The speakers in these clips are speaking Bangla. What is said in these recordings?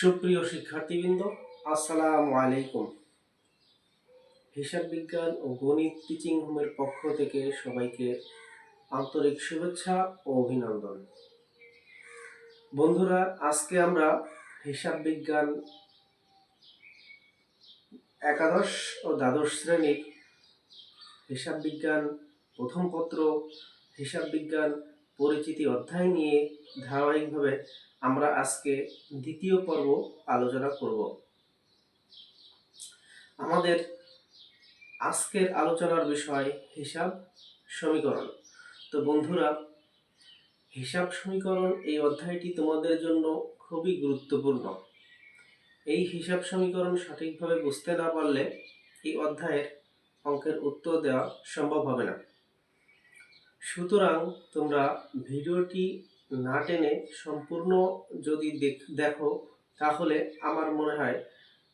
সুপ্রিয় শিক্ষার্থীবৃন্দ, আসসালামু আলাইকুম। হিসাব বিজ্ঞান ও গণিত টিচিং হোমের পক্ষ থেকে সবাইকে আন্তরিক শুভেচ্ছা ও অভিনন্দন। বন্ধুরা, আজকে আমরা হিসাব বিজ্ঞান একাদশ ও দ্বাদশ শ্রেণির হিসাব বিজ্ঞান প্রথম পত্র, হিসাব বিজ্ঞান পরিচিতি অধ্যায় নিয়ে ধারাবাহিকভাবে আমরা আজকে দ্বিতীয় পর্ব আলোচনা করব। আমাদের আজকের আলোচনার বিষয় হিসাব সমীকরণ। তো বন্ধুরা, হিসাব সমীকরণ এই অধ্যায়টি তোমাদের জন্য খুবই গুরুত্বপূর্ণ। এই হিসাব সমীকরণ সঠিকভাবে বুঝতে না পারলে এই অধ্যায়ের অঙ্কের উত্তর দেওয়া সম্ভব হবে না। সুতরাং তোমরা ভিডিওটি না টেনে সম্পূর্ণ যদি দেখ- তাহলে আমার মনে হয়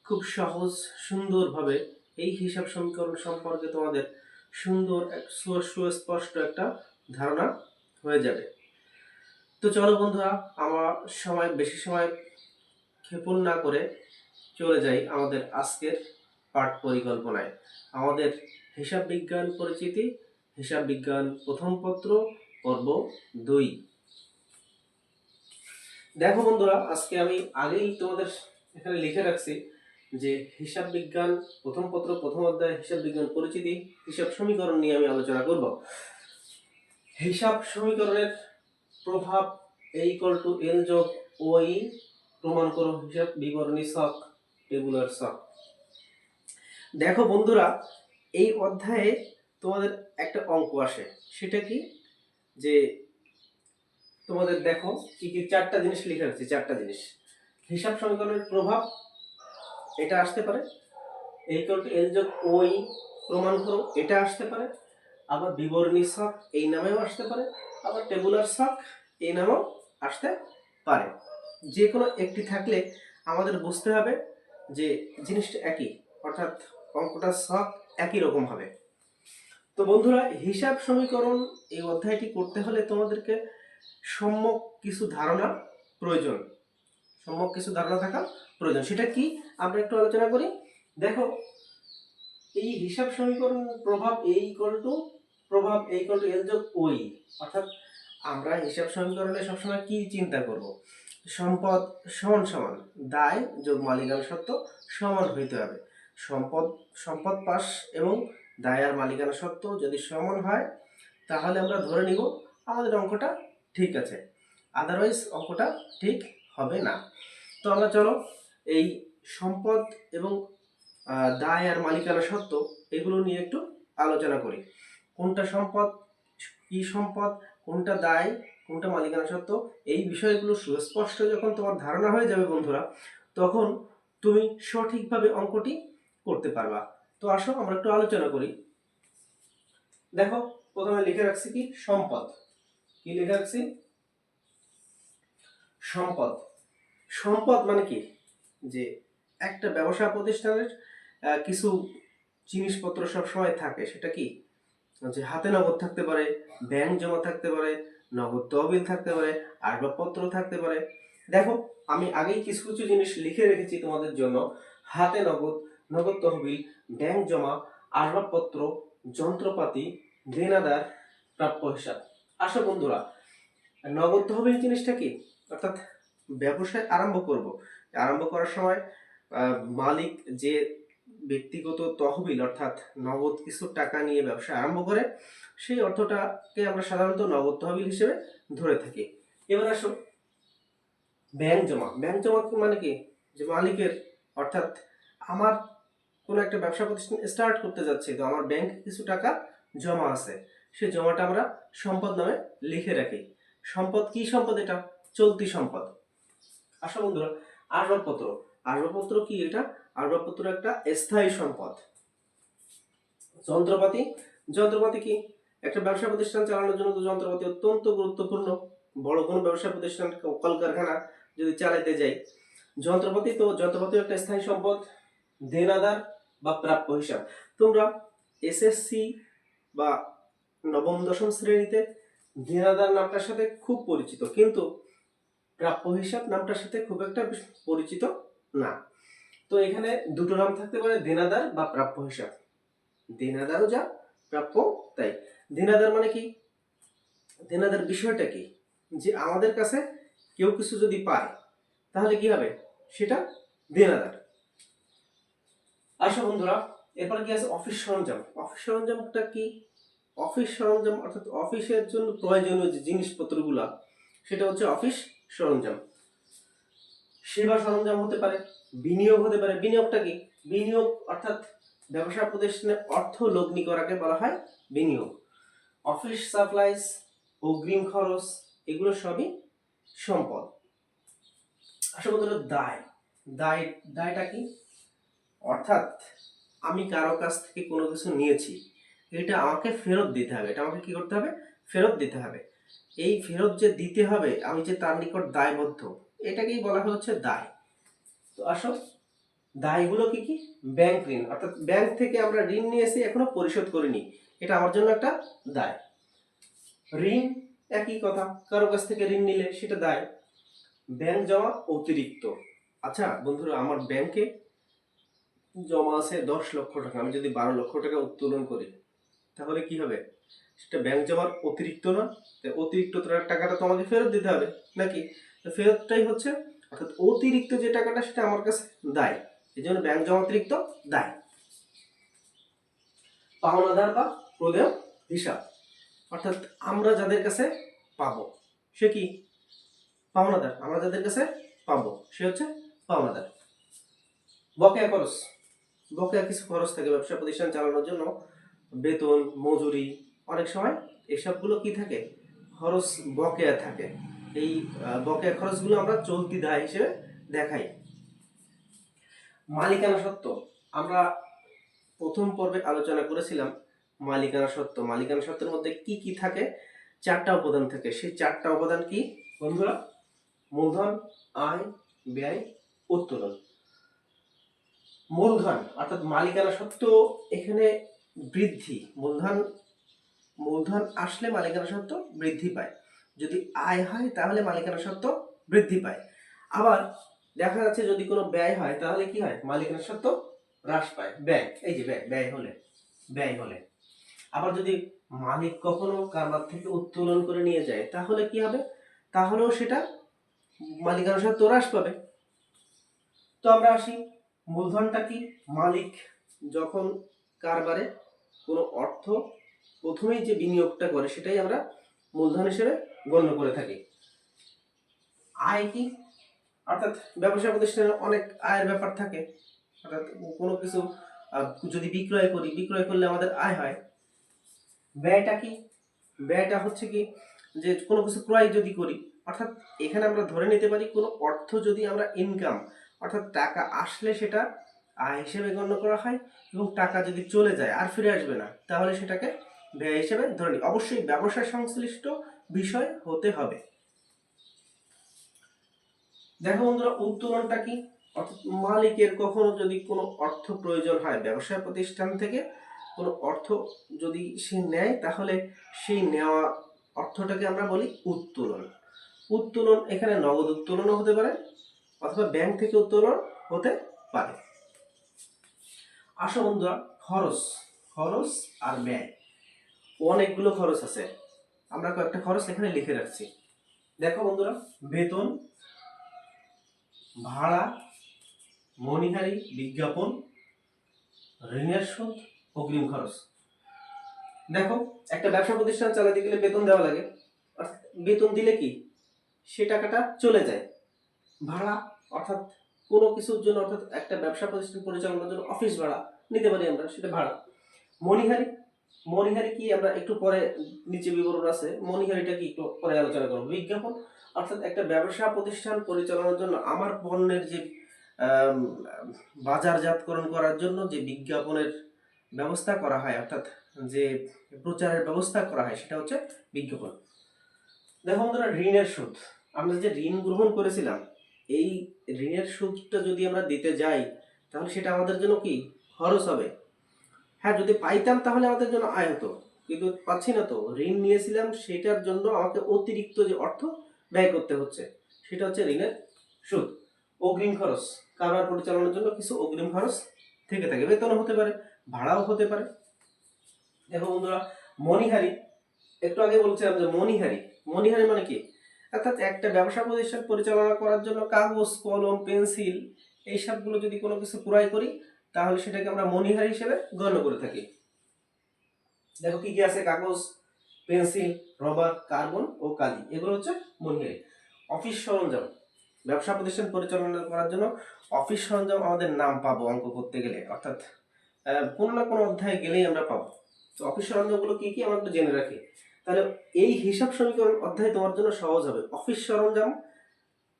খুব সহজ, সুন্দরভাবে এই হিসাব সমীকরণ সম্পর্কে তোমাদের সুন্দর এক সুস্পষ্ট একটা ধারণা হয়ে যাবে। তো চলো বন্ধুরা, আমার সময়, বেশি সময় ক্ষেপণ না করে চলে যাই আমাদের আজকের পাঠ পরিকল্পনায়। আমাদের হিসাব বিজ্ঞান পরিচিতি, হিসাব বিজ্ঞান প্রথম পত্র, পর্ব দুই। দেখো বন্ধুরা, আজকে আমি আগেই তোমাদের এখানে লিখে রাখছি যে হিসাব বিজ্ঞান প্রথম পত্র, প্রথম অধ্যায়, হিসাব বিজ্ঞান পরিচিতি, হিসাব সমীকরণ নিয়ে আমি আলোচনা করব। হিসাব সমীকরণের প্রভাব এ ইকুয়াল টু এল যোগ ওই প্রমাণ করো হিসাব বিবরণী শক টেবুলার শক দেখো বন্ধুরা, এই অধ্যায়ে তোমাদের একটা অঙ্ক আসে, সেটা কি? যে তোমাদের দেখো কি কি চারটা জিনিস লিখে রাখছি, চারটা জিনিস। হিসাব সমীকরণের প্রভাব, এটা আসতে পারে। এই টু এল যোগ ওই প্রমাণ করো, এটা আসতে পারে। আবার বিবরণী শক এই নামেও আসতে পারে। আবার টেবুলার শক এই নামেও আসতে পারে। যে কোনো একটি থাকলে আমাদের বুঝতে হবে যে জিনিসটা একই, অর্থাৎ অঙ্কটা শক একই রকম হবে। তো বন্ধুরা, হিসাব সমীকরণ এই অধ্যায়টি করতে হলে তোমাদেরকে সম্যক কিছু ধারণা প্রয়োজন। সম্যক কিছু ধারণা থাকা প্রয়োজন। সেটা কি? আমরা একটু আলোচনা করি। দেখো, এই হিসাব সমীকরণ প্রভাব এই ইকুয়াল টু প্রভাব এই ইকুয়াল টু এল যোগ ওই অর্থাৎ আমরা হিসাব সমীকরণে সবসময় কি চিন্তা করব? সম্পদ সমান সমান। দায় যোগ মালিকানা সত্ত্ব সমান হইতে হবে। সম্পদ সম্পদ পাশ এবং দায় আর মালিকানা সত্ত্ব যদি সমান হয়, তাহলে আমরা ধরে নিব আমাদের অঙ্কটা ঠিক আছে। আদারওয়াইজ অঙ্কটা ঠিক হবে না। তো আমরা চলো, এই সম্পদ এবং দায় আর মালিকানা সত্ত্ব এগুলো নিয়ে একটু আলোচনা করি। কোনটা সম্পদ, কি সম্পদ, কোনটা দায়, কোনটা মালিকানা সত্ত্ব, এই বিষয়গুলো সুস্পষ্ট যখন তোমার ধারণা হয়ে যাবে বন্ধুরা, তখন তুমি সঠিকভাবে অঙ্কটি করতে পারবা। তো আসো, আমরা একটু আলোচনা করি। দেখো, প্রথমে লিখে রাখছি কি? সম্পদ। কি লিখে রাখছি সম্পদ। সম্পদ মানে কি? যে একটা ব্যবসা প্রতিষ্ঠানের কিছু জিনিসপত্র সব সময় থাকে। সেটা কি? যে হাতে নগদ থাকতে পারে, ব্যাংক জমা থাকতে পারে, নগদ তহবিল থাকতে পারে, আসবাবপত্র থাকতে পারে। দেখো, আমি আগেই কিছু কিছু জিনিস লিখে রেখেছি তোমাদের জন্য। হাতে নগদ নগদ তহবিল, ব্যাংক জমা, আসবাবপত্র, যন্ত্রপাতি, দেনাদার, প্রাপ্য হিসাব। আসো বন্ধুরা, নগদ তহবিল জিনিসটা কি? অর্থাৎ ব্যবসায় আরম্ভ করব। আরম্ভ করার সময় মালিক যে ব্যক্তিগত তহবিল, অর্থাৎ নগদ কিছু টাকা নিয়ে ব্যবসা আরম্ভ করে, সেই অর্থটাকে আমরা সাধারণত নগদ তহবিল হিসেবে ধরে থাকি। এবার আসো, ব্যাংক জমা। ব্যাংক জমা মানে কি? যে মালিকের, অর্থাৎ আমার কোনো একটা ব্যবসা প্রতিষ্ঠান স্টার্ট করতে যাচ্ছে, তো আমার ব্যাংকে কিছু টাকা জমা আছে। সেই জমাটা আমরা সম্পদ নামে লিখে রাখি। সম্পদ কি সম্পদ এটা? চলতি সম্পদ। আসো বন্ধুরা, আসবাবপত্র। আসবাবপত্র কি এটা? আসবাবপত্র একটা স্থায়ী সম্পদ। যন্ত্রপাতি। যন্ত্রপাতি কি? একটা ব্যবসা প্রতিষ্ঠান চালানোর জন্য তো যন্ত্রপাতি অত্যন্ত গুরুত্বপূর্ণ। বড় কোনো ব্যবসা প্রতিষ্ঠান কলকারখানা যদি চালাতে যাই, যন্ত্রপাতি তো যন্ত্রপাতি একটা স্থায়ী সম্পদ। দেনাদার বা প্রাপ্য হিসাব। তোমরা এসএসসি বা নবম, দশম শ্রেণীতে দেনাদার নামটার সাথে খুব পরিচিত, কিন্তু প্রাপ্য হিসাব নামটার সাথে খুব একটা পরিচিত না। তো এখানে দুটো নাম থাকতে পারে, দেনাদার বা প্রাপ্য হিসাব। দেনাদারও যা, প্রাপ্য তাই। দেনাদার মানে কি? দেনাদার বিষয়টা কি? যে আমাদের কাছে কেউ কিছু যদি পায়, তাহলে কি হবে? সেটা দেনাদার। আসো বন্ধুরা, এরপর কি আছে? অফিস সরঞ্জাম। অফিস সরঞ্জামটা কি? অফিস সরঞ্জাম, অর্থাৎ অফিসের জন্য প্রয়োজনীয় যে জিনিসপত্রগুলা, সেটা হচ্ছে অফিস সরঞ্জাম। সেবা সরঞ্জাম হতে পারে, বিনিয়োগ হতে পারে। বিনিয়োগটা কি? বিনিয়োগ, অর্থাৎ ব্যবসা প্রতিষ্ঠানে অর্থ লগ্নি করাকে বলা হয় বিনিয়োগ। অফিস সাপ্লাইজ অগ্রিম খরচ, এগুলো সবই সম্পদ। আসলে বন্ধুরা দায়। দায়, দায়টা কি? অর্থাৎ আমি কারও কাছ থেকে কোনো কিছু নিয়েছি এটা আমাকে ফেরত দিতে হবে। এটা আমাকে কি করতে হবে? ফেরত দিতে হবে। এই ফেরত যে দিতে হবে, আমি যে তার নিকট দায়বদ্ধ, এটাকেই বলা হচ্ছে দায়। তো আসো, দায়গুলো কি কি? ব্যাংক ঋণ। অর্থাৎ ব্যাংক থেকে আমরা ঋণ নিয়েছি এখনও পরিশোধ করিনি। এটা আমার জন্য একটা দায়। ঋণ একই কথা। কারও কাছ থেকে ঋণ নিলে সেটা দায়। ব্যাংক জমা অতিরিক্ত। আচ্ছা বন্ধুরা, আমার ব্যাংকে জমা আছে দশ লক্ষ টাকা। আমি যদি বারো লক্ষ টাকা উত্তোলন করি তাহলে কি হবে? সেটা ব্যাংক জমার অতিরিক্ত না অতিরিক্ত টাকাটা তো আমাকে ফেরত দিতে হবে, নাকি? ফেরতটাই হচ্ছে, অর্থাৎ অতিরিক্ত যে টাকাটা সেটা আমার কাছে দায়। এই জন্য ব্যাংক জমা অতিরিক্ত দায়। পাওনাদার বা প্রদেয় হিসাব, অর্থাৎ আমরা যাদের কাছে পাবো, সে কি? পাওনাদার, আমরা যাদের কাছে পাবো, সে হচ্ছে পাওনাদার। বকেয়া খরচ, বকেয়া কিছু খরচ থাকে ব্যবসা প্রতিষ্ঠান চালানোর জন্য। বেতন, মজুরি, অনেক সময় এসবগুলো কি থাকে? খরচ বকেয়া থাকে। এই বকেয়া খরচগুলো আমরা চলতি দায় হিসেবে দেখাই। মালিকানা সত্ত্ব। আমরা প্রথম পর্বে আলোচনা করেছিলাম মালিকানা সত্ত্ব। মালিকানা সত্ত্বের মধ্যে কি কি থাকে? চারটা উপাদান থাকে। সেই চারটা উপাদান কি? বন্ধুরা, মূলধন, আয়, ব্যয়, উত্তোলন। মূলধন, অর্থাৎ মালিকানা সত্ত্বেও এখানে বৃদ্ধি, মূলধন মূলধন আসলে মালিকানা সত্ত্ব বৃদ্ধি পায়। যদি আয় হয় তাহলে মালিকানা সত্ত্ব বৃদ্ধি পায়। আবার দেখা যাচ্ছে যদি কোনো ব্যয় হয় তাহলে কি হয়? মালিকানা সত্ত্ব হ্রাস পায়। ব্যয়, এই যে ব্যয় ব্যয় হলে ব্যয় হলে। আবার যদি মালিক কখনো কারবার থেকে উত্তোলন করে নিয়ে যায়, তাহলে কি হবে? তাহলেও সেটা মালিকানা সত্ত্ব হ্রাস পাবে। তো আমরা আসি, মূলধনটা কি? মালিক যখন কারবারে কোনো অর্থ প্রথমেই যে বিনিয়োগটা করে সেটাই আমরা মূলধন হিসেবে গণ্য করে থাকি। আয় কি? অর্থাৎ ব্যবসা প্রতিষ্ঠানের অনেক আয়ের ব্যাপার থাকে। অর্থাৎ কোনো কিছু যদি বিক্রয় করি, বিক্রয় করলে আমাদের আয় হয়। ব্যয়টা কি? ব্যয়টা হচ্ছে কি যে কোনো কিছু ক্রয় যদি করি, অর্থাৎ এখানে আমরা ধরে নিতে পারি কোনো অর্থ যদি আমরা ইনকাম অর্থাৎ টাকা আসলে সেটা আয় হিসেবে গণ্য করা হয় এবং টাকা যদি চলে যায় আর ফিরে আসবে না, তাহলে সেটাকে ব্যয় হিসেবে ধরে নিই। অবশ্যই ব্যবসা সংশ্লিষ্ট বিষয় হতে হবে। দেখো বন্ধুরা, উত্তোলনটা কি? অর্থাৎ মালিকের কখনো যদি কোনো অর্থ প্রয়োজন হয় ব্যবসা প্রতিষ্ঠান থেকে, কোনো অর্থ যদি সে নেয়, তাহলে সেই নেওয়া অর্থটাকে আমরা বলি উত্তোলন। উত্তোলন, এখানে নগদ উত্তোলনও হতে পারে, অথবা ব্যাংক থেকে উত্তোলন হতে পারে। আসো বন্ধুরা খরচ খরচ আর ব্যয়। অনেকগুলো খরচ আছে। আমরা কয়েকটা খরচ এখানে লিখে রাখছি। দেখো বন্ধুরা, বেতন, ভাড়া, মণিহারি, বিজ্ঞাপন, ঋণের সুদ অগ্রিম খরচ। দেখো, একটা ব্যবসা প্রতিষ্ঠান চালাতে গেলে বেতন দেওয়া লাগে। বেতন দিলে কি? সে টাকাটা চলে যায়। ভাড়া, অর্থাৎ কোনো কিছুর জন্য অর্থাৎ একটা ব্যবসা প্রতিষ্ঠান পরিচালনার জন্য অফিস ভাড়া নিতে পারি আমরা, সেটা ভাড়া। মণিহারি মণিহারি কি আমরা একটু পরে নিচে বিবরণ আছে, মণিহারিটা কি একটু পরে আলোচনা করব? বিজ্ঞাপন, অর্থাৎ একটা ব্যবসা প্রতিষ্ঠান পরিচালনার জন্য আমার পণ্যের যে বাজারজাতকরণ করার জন্য যে বিজ্ঞাপনের ব্যবস্থা করা হয়, অর্থাৎ যে প্রচারের ব্যবস্থা করা হয়, সেটা হচ্ছে বিজ্ঞাপন। দেখো বন্ধুরা, ঋণের সুদ। আমরা যে ঋণ গ্রহণ করেছিলাম এই ঋণের সুদটা যদি আমরা দিতে যাই, তাহলে সেটা আমাদের জন্য কি? খরচ হবে। হ্যাঁ যদি পাইতাম তাহলে আমাদের জন্য আয় হতো, কিন্তু পাচ্ছি না তো। ঋণ নিয়েছিলাম, সেটার জন্য আমাকে অতিরিক্ত যে অর্থ ব্যয় করতে হচ্ছে, সেটা হচ্ছে ঋণের সুদ। অগ্রিম খরচ কারবার পরিচালনার জন্য কিছু অগ্রিম খরচ থেকে থাকে। বেতনও হতে পারে, ভাড়াও হতে পারে। দেখো বন্ধুরা, মণিহারি, একটু আগে বলছিলাম যে মণিহারি মণিহারি মানে কি? অর্থাৎ একটা ব্যবসা প্রতিষ্ঠান পরিচালনা করার জন্য কাগজ, কলম, পেন্সিল এই সবগুলো যদি কোনো কিছু ক্রয় করি, তাহলে সেটাকে আমরা মণিহারি হিসেবে গণ্য করে থাকি। দেখো কি কি আছে? কাগজ, পেন্সিল, রবার, কার্বন ও কালি এগুলো হচ্ছে মনিহারি অফিস সরঞ্জাম। ব্যবসা প্রতিষ্ঠান পরিচালনা করার জন্য অফিস সরঞ্জাম আমাদের নাম পাবো অঙ্ক করতে গেলে। অর্থাৎ কোনো না কোনো অধ্যায়ে গেলেই আমরা পাবো। তো অফিস সরঞ্জামগুলো কি কি? আমরা একটু জেনে রাখি। তাহলে এই হিসাব সমীকরণ অধ্যায় তোমার জন্য সহজ হবে। অফিস সরঞ্জাম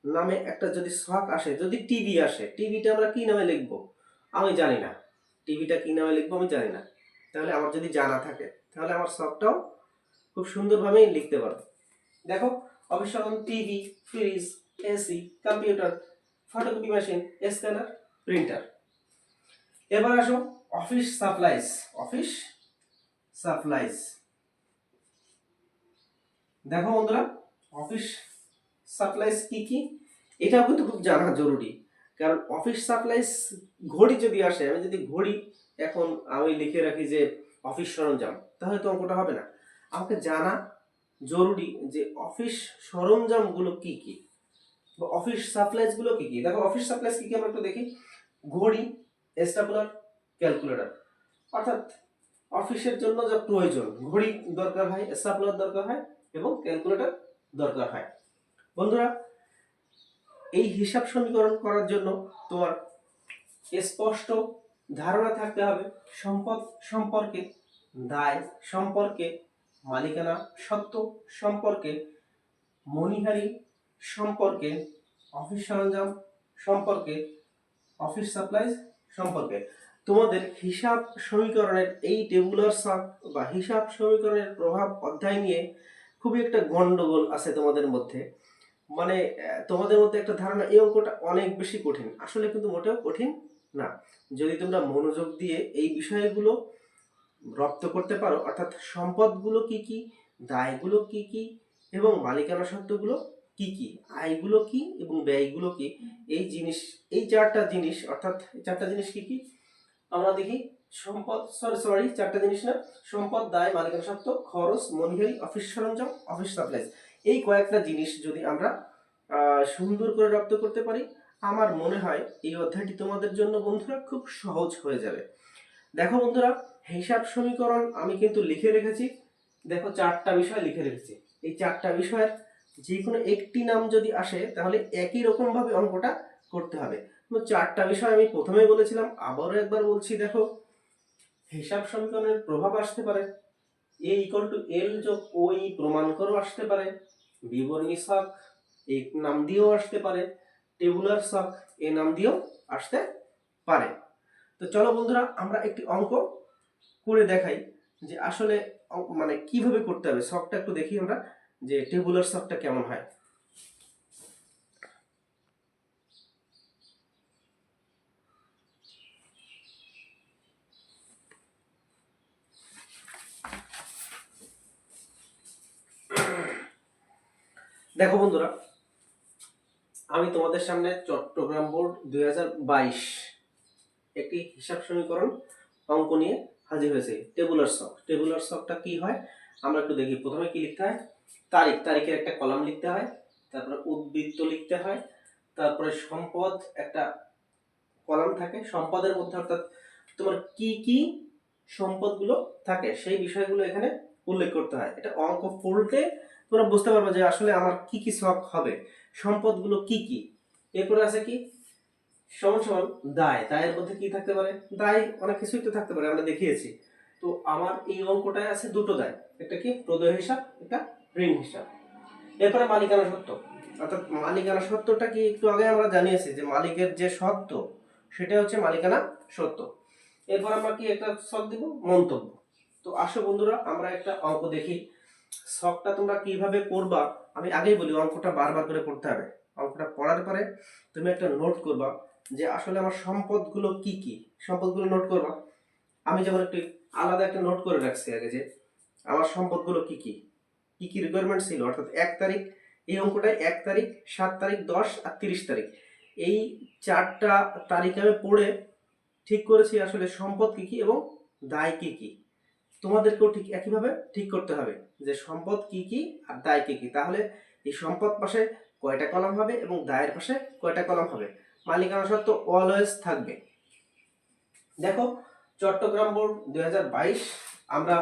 নামে একটা যদি শখ আসে, যদি টিভি আসে, টিভিটা আমরা কি নামে লিখব? আমি জানি না। টিভিটা কি নামে লিখব আমি জানি না। তাহলে আমার যদি জানা থাকে, তাহলে আমার শখটাও খুব সুন্দরভাবেই লিখতে পারব। দেখো, অফিস সরঞ্জাম, TV, fridge, AC, computer, photocopy machine, scanner, printer. এবার আসো, অফিস সাপ্লাইজ অফিস সাপ্লাইজ দেখো বন্ধুরা অফিস সাপ্লাইস কি কি? এটাও কিন্তু খুব জানা জরুরি। কারণ অফিস সাপ্লাইস ঘড়ি যদি আসে, আমি যদি ঘড়ি এখন আমি লিখে রাখি যে অফিস সরঞ্জাম, তাহলে তো অঙ্কটা হবে না। আমাকে জানা জরুরি যে অফিস সরঞ্জামগুলো কি কি? বা অফিস সাপ্লাইজগুলো কি কি? দেখো অফিস সাপ্লাইস কি কি আমরা একটু দেখি। ঘড়ি স্টাপুলার ক্যালকুলেটর অর্থাৎ অফিসের জন্য যা প্রয়োজন, ঘড়ি দরকার হয় স্টাপুলার দরকার হয় এবং ক্যালকুলেটর দরকার হয়। বন্ধুরা, এই হিসাব সমীকরণ করার জন্য তোমার স্পষ্ট ধারণা থাকতে হবে। সম্পদ সম্পর্কে, দায় সম্পর্কে, মালিকানা সত্ত্ব সম্পর্কে মনিহারি সম্পর্কে, অফিস সরঞ্জাম সম্পর্কে, অফিস সাপ্লাইজ সম্পর্কে। তোমাদের হিসাব সমীকরণের এই টেবুলার সাব বা হিসাব সমীকরণের প্রভাব অধ্যায় নিয়ে খুবই একটা গন্ডগোল আছে তোমাদের মধ্যে। মানে তোমাদের মধ্যে একটা ধারণা, এই অঙ্কটা অনেক বেশি কঠিন। আসলে কিন্তু মোটেও কঠিন না। যদি তোমরা মনোযোগ দিয়ে এই বিষয়গুলো রপ্ত করতে পারো, অর্থাৎ সম্পদগুলো কি কি, দায়গুলো কি কি, এবং মালিকানা সত্ত্বগুলো কি কি, আয়গুলো কি এবং ব্যয়গুলো কি, এই জিনিস, এই চারটা জিনিস, অর্থাৎ চারটা জিনিস কি কি, আমরা দেখি সম্পদ সরি সরি চারটা জিনিস না। সম্পদ, দায়, মালিকানা সত্ত্ব খরচ মনিহারি অফিস সরঞ্জাম অফিস সাপ্লাইজ এই কয়েকটা জিনিস যদি আমরা সুন্দর করে রপ্ত করতে পারি, আমার মনে হয় এই অধ্যায়টি তোমাদের জন্য, বন্ধুরা, খুব সহজ হয়ে যাবে। দেখো বন্ধুরা, হিসাব সমীকরণ আমি কিন্তু লিখে রেখেছি। দেখো, চারটা বিষয় লিখে রেখেছি। এই চারটা বিষয়ের যে কোনো একটি নাম যদি আসে, তাহলে একই রকম ভাবে অঙ্কটা করতে হবে। চারটা বিষয় আমি প্রথমে বলেছিলাম, আবারও একবার বলছি, দেখো। হিসাব সমীকরণের প্রভাব আসতে পারে। এ ইকুয়াল টু এল যোগ ও ই প্রমাণ করো আসতে পারে। বিবরণী শখ এই নাম দিয়েও আসতে পারে। টেবুলার শখ এ নাম দিয়েও আসতে পারে। তো চলো বন্ধুরা, আমরা একটি অঙ্ক করে দেখাই যে আসলে মানে কীভাবে করতে হবে। শখটা একটু দেখি আমরা যে টেবুলার শখটা কেমন হয়। দেখো বন্ধুরা, আমি তোমাদের সামনে চট্টগ্রাম বোর্ড দু হাজার বাইশ একটি হিসাব সমীকরণ অঙ্ক নিয়ে হাজির হয়েছে। টেবুলার শখ টেবুলার শখটা কি হয়? আমরা একটু দেখি। প্রথমে কি লিখতে হয়? তারিখ। তারিখের একটা কলাম লিখতে হয়, তারপরে উদ্বৃত্ত লিখতে হয়, তারপরে সম্পদ একটা কলাম থাকে। সম্পদের মধ্যে অর্থাৎ তোমার কি কি সম্পদগুলো থাকে, সেই বিষয়গুলো এখানে উল্লেখ করতে হয়। এটা অঙ্ক পড়তে তোমরা বুঝতে পারবে যে আসলে আমার কি কি শখ হবে। সম্পদগুলো কি কি? এরপরে আছে কি? সমান সমান দায়। দায়ের মধ্যে কি থাকতে পারে? দায় অনেক কিছুই তো থাকতে পারে, আমরা দেখিয়েছি। তো আমার এই অঙ্কটায় আছে দুটো দায়। একটা কি? প্রদেয় হিসাব, একটা ঋণ হিসাব। এরপরে মালিকানা সত্ত্ব অর্থাৎ মালিকানা সত্ত্বটা কি একটু আগে আমরা জানিয়েছি যে মালিকের যে সত্ত্ব সেটা হচ্ছে মালিকানা সত্ত্ব এরপর আমরা কি একটা শখ দিব? মন্তব্য। তো আসো বন্ধুরা, আমরা একটা অঙ্ক দেখি। শখটা তোমরা কীভাবে করবা? আমি আগেই বলি, অঙ্কটা বারবার করে পড়তে হবে। অঙ্কটা পড়ার পরে তুমি একটা নোট করবা যে আসলে আমার সম্পদগুলো কি কি। সম্পদগুলো নোট করবা। আমি যেমন একটু আলাদা একটা নোট করে রাখছি আগে যে, আমার সম্পদগুলো কি কি? কি কি রিকোয়ারমেন্ট ছিল? অর্থাৎ এক তারিখ, এই অঙ্কটায় এক তারিখ, সাত তারিখ, দশ আর তিরিশ তারিখ। এই চারটা তারিখ আমি পড়ে ঠিক করেছি আসলে সম্পদ কি কি এবং দায় কি কি। তোমাদেরকেও ঠিক একইভাবে ঠিক করতে হবে যে সম্পদ কি কি আর দায় কি কি। তাহলে এই সম্পদ পাশে কয়টা কলাম হবে এবং দায়ের পাশে কয়টা কলাম হবে? মালিকানা সত্ত্ব অলওয়েজ থাকবে। দেখো, চট্টগ্রাম বোর্ড দুই হাজার বাইশ, আমরা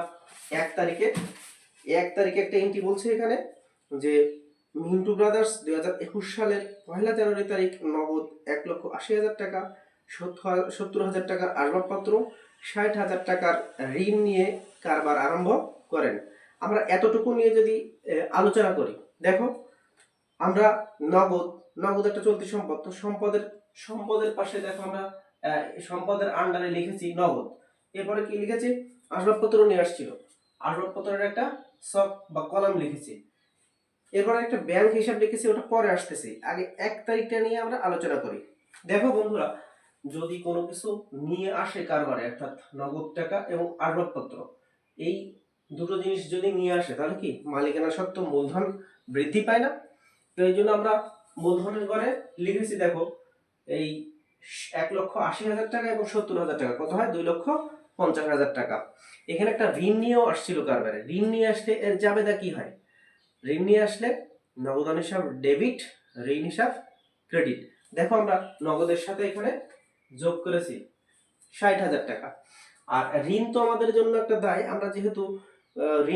এক তারিখে এক তারিখে একটা এন্ট্রি বলছে এখানে যে মিন্টু ব্রাদার্স দুই হাজার একুশ সালের পয়লা জানুয়ারি তারিখ, নগদ এক লক্ষ আশি হাজার টাকা সত্তর হাজার টাকার আসবাবপত্র ষাট হাজার টাকার ঋণ নিয়ে কারবার আরম্ভ করেন। আমরা এতটুকু নিয়ে যদি আলোচনা করি, দেখো, আমরা নগদ নগদ একটা চলতি সম্পদ, তো সম্পদের সম্পদের পাশে দেখো আমরা সম্পদের আন্ডারে লিখেছি নগদ। এরপরে কি লিখেছি? আসবাবপত্র নিয়ে আসছিল। আসবাবপত্রের একটা সক বা কলাম লিখেছি। এরপরে একটা ব্যাংক হিসাব লিখেছি, ওটা পরে আসতেছি। আগে এক তারিখটা নিয়ে আমরা আলোচনা করি। দেখো বন্ধুরা যদি কোনো কিছু নিয়ে আসে কারবারে, অর্থাৎ নগদ টাকা এবং আসবাবপত্র, এই দুটো জিনিস যদি নিয়ে আসে, তাহলে কি মালিকানা সত্ত্ব মূলধন বৃদ্ধি পায় না? তো এই জন্য আমরা মূলধনের ঘরে লিখেছি, দেখো, এই এক লক্ষ আশি হাজার টাকা এবং সত্তর হাজার টাকা। কত হয়? দুই লক্ষ পঞ্চাশ হাজার টাকা। এখানে একটা ঋণ নিয়েও আসছিল কারবারে। ঋণ নিয়ে আসলে এর জাবেদা কি হয়? ঋণ নিয়ে আসলে নগদান হিসাব ডেবিট, ঋণ হিসাব ক্রেডিট। দেখো আমরা নগদের সাথে এখানে যোগ করেছি, ষাট হাজার টাকা। আর ঋণ তো আমাদের জন্য একটা দায়, আমরা যেহেতু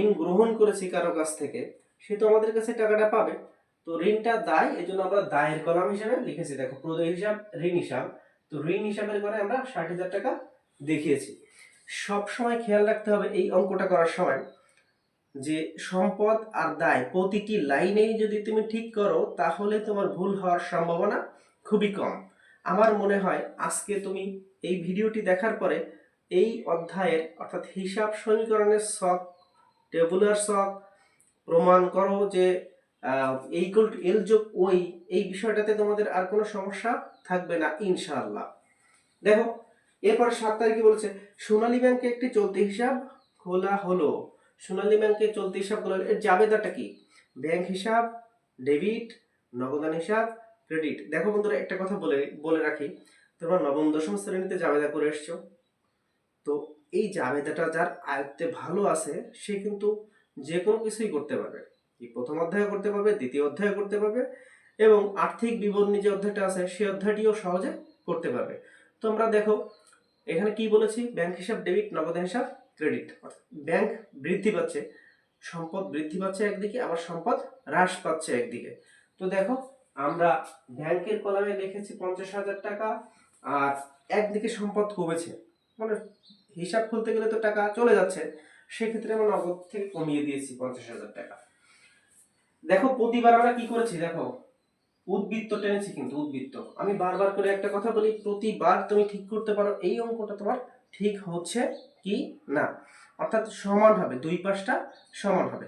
ঋণ গ্রহণ করেছি কারও কাছ থেকে, সে তো আমাদের কাছে টাকাটা পাবে। তো ঋণটা দায় এই জন্য আমরা দায়ের কলাম হিসাবে লিখেছি। দেখো, প্রদয় হিসাব, ঋণ হিসাব। তো ঋণ হিসাবের করে আমরা ষাট হাজার টাকা দেখিয়েছি। সব সময় খেয়াল রাখতে হবে এই অঙ্কটা করার সময়, যে সম্পদ আর দায় প্রতিটি লাইনেই যদি তুমি ঠিক করো, তাহলে তোমার ভুল হওয়ার সম্ভাবনা খুবই কম। আমার মনে হয় আজকে তুমি এই ভিডিওটি দেখার পরে এই অধ্যায়ের অর্থাৎ হিসাব সমীকরণের শখ টেবুলার শখ প্রমাণ করো যে এইকুয়াল টু এল যোগ ওই এই বিষয়টাতে তোমাদের আর কোনো সমস্যা থাকবে না, ইনশাআল্লাহ। দেখো, এরপরে সাত তারিখে বলেছে, সোনালী ব্যাংকে একটি চলতি হিসাব খোলা হলো। সোনালী ব্যাংকে চলতি হিসাব খোলা এর জাবেদাটা কি? ব্যাংক হিসাব, ডেবিট, নগদান হিসাব ক্রেডিট দেখো বন্ধুরা, একটা কথা বলে বলে রাখি, তোমরা নবম, দশম শ্রেণীতে জাবেদা করে এসছো। তো এই জাবেদাটা যার আয়ত্তে ভালো আছে, সে কিন্তু যে কোনো কিছুই করতে পারবে। প্রথম অধ্যায় করতে পারবে, দ্বিতীয় অধ্যায় করতে পারবে, এবং আর্থিক বিবরণী যে অধ্যায়টা আছে সেই অধ্যায়টিও সহজে করতে পারবে। তো আমরা দেখো, এখানে কি বলেছি? ব্যাংক হিসাব, ডেবিট, নগদ হিসাব, ক্রেডিট। ব্যাংক বৃদ্ধি পাচ্ছে, সম্পদ বৃদ্ধি পাচ্ছে একদিকে, আবার সম্পদ হ্রাস পাচ্ছে একদিকে। তো দেখো আমরা ব্যাংকের কলামে লিখেছি পঞ্চাশ হাজার টাকা, আর একদিকে সম্পদ কমেছে। মানে হিসাব খুলতে গেলে তো টাকা চলে যাচ্ছে, সেক্ষেত্রে আমরা নগদ থেকে কমিয়ে দিয়েছি পঞ্চাশ হাজার টাকা। দেখো, প্রতিবার আমরা কি করেছি, দেখো, উদ্বৃত্ত টেনেছি কিন্তু, উদ্বৃত্ত। আমি বারবার করে একটা কথা বলি, প্রতিবার তুমি ঠিক করতে পারো, এই অঙ্কটা তোমার ঠিক হচ্ছে কি না? অর্থাৎ সমান হবে, দুই পাশটা সমান হবে।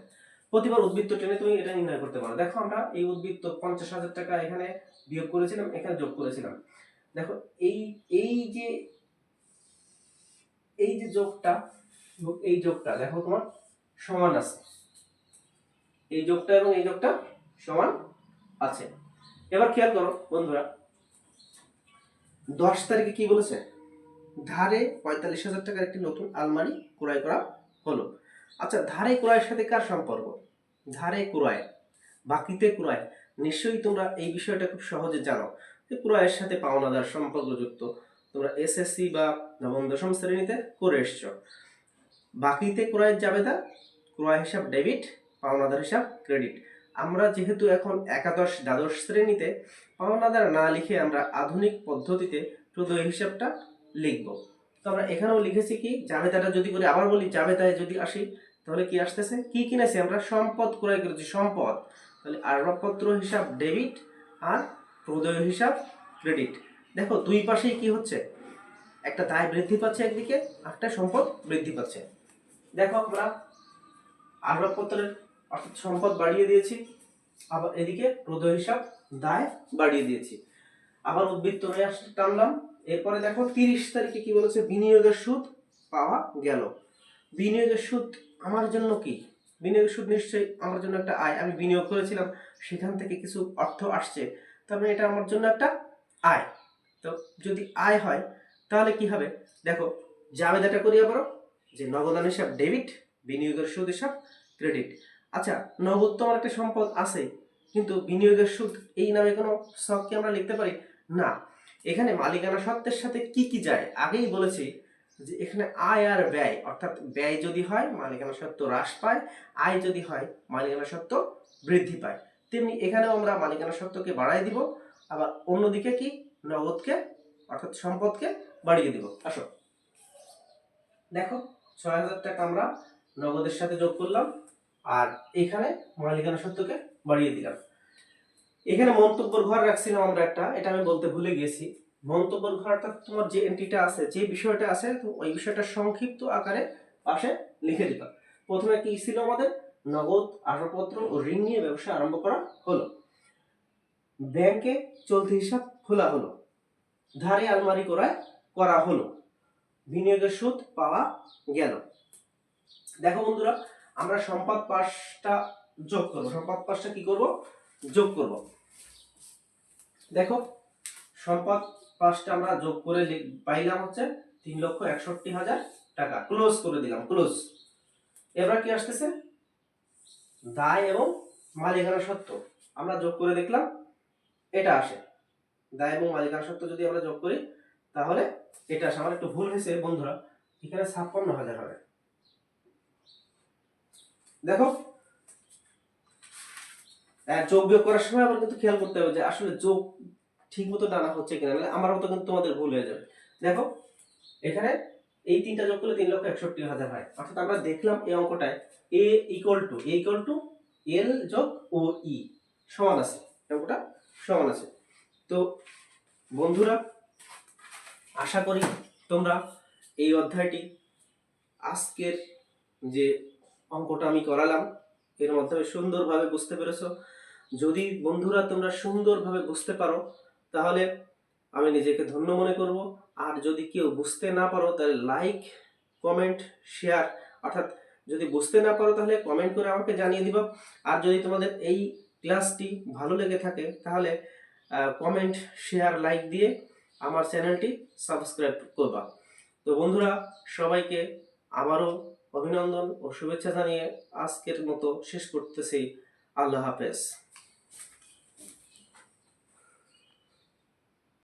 প্রতিবার উদ্বৃত্ত টেনে তুমি এটা নির্ণয় করতে পারো। দেখো আমরা এই উদ্বৃত্ত পঞ্চাশ হাজার টাকা এখানে বিয়োগ করেছিলাম, এখানে যোগ করেছিলাম। দেখো, এই এই যে এই যে যোগটা, এই যোগটা দেখো তোমার সমান আছে। এই যোগটা এবং এই যোগটা সমান আছে। এবার খেয়াল করো বন্ধুরা, দশ তারিখে কি বলেছে? ধারে পঁয়তাল্লিশ হাজার টাকার একটি নতুন আলমারি ক্রয় করা হলো। আচ্ছা ধারে ক্রয়ের সাথে কার সম্পর্ক? ধারে ক্রয় বাকিতে ক্রয় নিশ্চয়ই তোমরা এই বিষয়টা খুব সহজে জানো যে ক্রয়ের সাথে পাওনাদার সম্পর্কযুক্ত। তোমরা এসএসসি বা নবম, দশম শ্রেণীতে করে এসছো। বাকিতে ক্রয়ের জাবেদা ক্রয় হিসাব ডেবিট, পাওনাদার হিসাব ক্রেডিট। আমরা যেহেতু এখন একাদশ, দ্বাদশ শ্রেণীতে, পাওনাদার না লিখে আমরা আধুনিক পদ্ধতিতে প্রদয় হিসাবটা লিখব। তো আমরা এখানেও লিখেছি কি, জাবেদাটা যদি করে আবার বলি জাবেদায় যদি আসি, তাহলে কি আসতেছে? কি কিনেছি আমরা? সম্পদ ক্রয় করেছি, সম্পদ। তাহলে আসবাবপত্র হিসাব ডেবিট আর প্রদয় হিসাব ক্রেডিট। দেখো, দুই পাশেই কি হচ্ছে? একটা দায় বৃদ্ধি পাচ্ছে একদিকে একটা সম্পদ বৃদ্ধি পাচ্ছে। দেখো আমরা আসবাবপত্রের অর্থাৎ সম্পদ বাড়িয়ে দিয়েছি, আবার এদিকে প্রদয় হিসাব দায় বাড়িয়ে দিয়েছি। আবার উদ্বৃত্ত নিয়ে আসতে টানলাম এরপরে দেখো তিরিশ তারিখে কি বলেছে? বিনিয়োগের সুদ পাওয়া গেল। বিনিয়োগের সুদ আমার জন্য কি? বিনিয়োগের সুদ নিশ্চয়ই আমার জন্য একটা আয়। আমি বিনিয়োগ করেছিলাম, সেখান থেকে কিছু অর্থ আসছে। মানে এটা আমার জন্য একটা আয়। তো যদি আয় হয়, তাহলে কি হবে? দেখো জাবেদাটা করিয়া পারো যে নগদান হিসাব ডেবিট, বিনিয়োগের সুদ হিসাব ক্রেডিট। আচ্ছা নগদ তো আমার একটা সম্পদ আছে, কিন্তু বিনিয়োগের সুদ এই নামে কোনো স্টক কি আমরা লিখতে পারি? না। এখানে মালিকানা সত্ত্বের সাথে কি কি যায়? আগেই বলেছি যে এখানে আয় আর ব্যয়, অর্থাৎ ব্যয় যদি হয়, মালিকানা সত্ত্ব হ্রাস পায়, আয় যদি হয়, মালিকানা সত্ত্ব বৃদ্ধি পায়। তেমনি এখানেও আমরা মালিকানা সত্ত্বকে বাড়াই দিব, আবার অন্যদিকে কি? নগদকে, অর্থাৎ সম্পদকে বাড়িয়ে দিব। আসো। দেখো, ছয় হাজার টাকা আমরা নগদের সাথে যোগ করলাম, আর এখানে মালিকানা সত্ত্বকে বাড়িয়ে দিলাম। এখানে মন্তব্যের ঘর রাখছিলাম আমরা একটা, এটা আমি বলতে ভুলে গেছি। মন্তব্যের ঘর অর্থাৎ তোমার যে এন্ট্রিটা আছে, যে বিষয়টা আছে ওই বিষয়টা সংক্ষিপ্ত আকারে পাশে লিখে দিবা। প্রথমে কি ছিল আমাদের? নগদ আসবাবপত্র ও ঋণ নিয়ে ব্যবসা আরম্ভ করা হলো। ব্যাংকে চলতি হিসাব খোলা হলো। ধারে আলমারি করায় করা হলো। বিনিয়োগের সুদ পাওয়া গেল। দেখো বন্ধুরা, আমরা সম্পদ পাশটা যোগ করব। সম্পদ পাশটা কি করব? যোগ করব। দেখো, সম্পদ পাশটা আমরা যোগ করে পাইলাম হচ্ছে তিন লক্ষ একষট্টি হাজার টাকা। ক্লোজ করে দিলাম ক্লোজ এবার কি আসতেছে? দায় এবং মালিকানা সত্ত্ব আমরা যোগ করে দেখলাম, এটা আসে। দায় এবং মালিকানা সত্ত্ব যদি আমরা যোগ করি, তাহলে এটা আসে। আমার একটু ভুল হয়েছে বন্ধুরা, এখানে ছাপ্পান্ন হাজার হবে। দেখো যোগ বিয়োগ করার সময় আবার কিন্তু খেয়াল করতে হবে যে আসলে যোগ ঠিক মতো ডানা হচ্ছে কিনা, নাহলে আমার মতো কিন্তু তোমাদের ভুল হয়ে যাবে। দেখো, এখানে এই তিনটা যোগ করলে তিন লক্ষ একষট্টি হাজার হয়। অর্থাৎ আমরা দেখলাম এই অঙ্কটায় A equal to A equal to L যোগ ও ই সমান আছে। অঙ্কটা সমান আছে। তো বন্ধুরা, আশা করি তোমরা এই অধ্যায়টি, আজকের যে অঙ্কটা আমি করালাম এর মাধ্যমে সুন্দরভাবে বুঝতে পেরেছ। যদি বন্ধুরা তোমরা সুন্দরভাবে বুঝতে পারো, তাহলে আমি নিজেকে ধন্য মনে করব। আর যদি কেউ বুঝতে না পারো, তাহলে লাইক কমেন্ট শেয়ার অর্থাৎ যদি বুঝতে না পারো, তাহলে কমেন্ট করে আমাকে জানিয়ে দিবা। আর যদি তোমাদের এই ক্লাসটি ভালো লেগে থাকে, তাহলে কমেন্ট শেয়ার লাইক দিয়ে আমার চ্যানেলটি সাবস্ক্রাইব করবা। তো বন্ধুরা, সবাইকে আবারও অভিনন্দন ও শুভেচ্ছা জানিয়ে আজকের মতো শেষ করতেছি। আল্লাহ হাফেজ।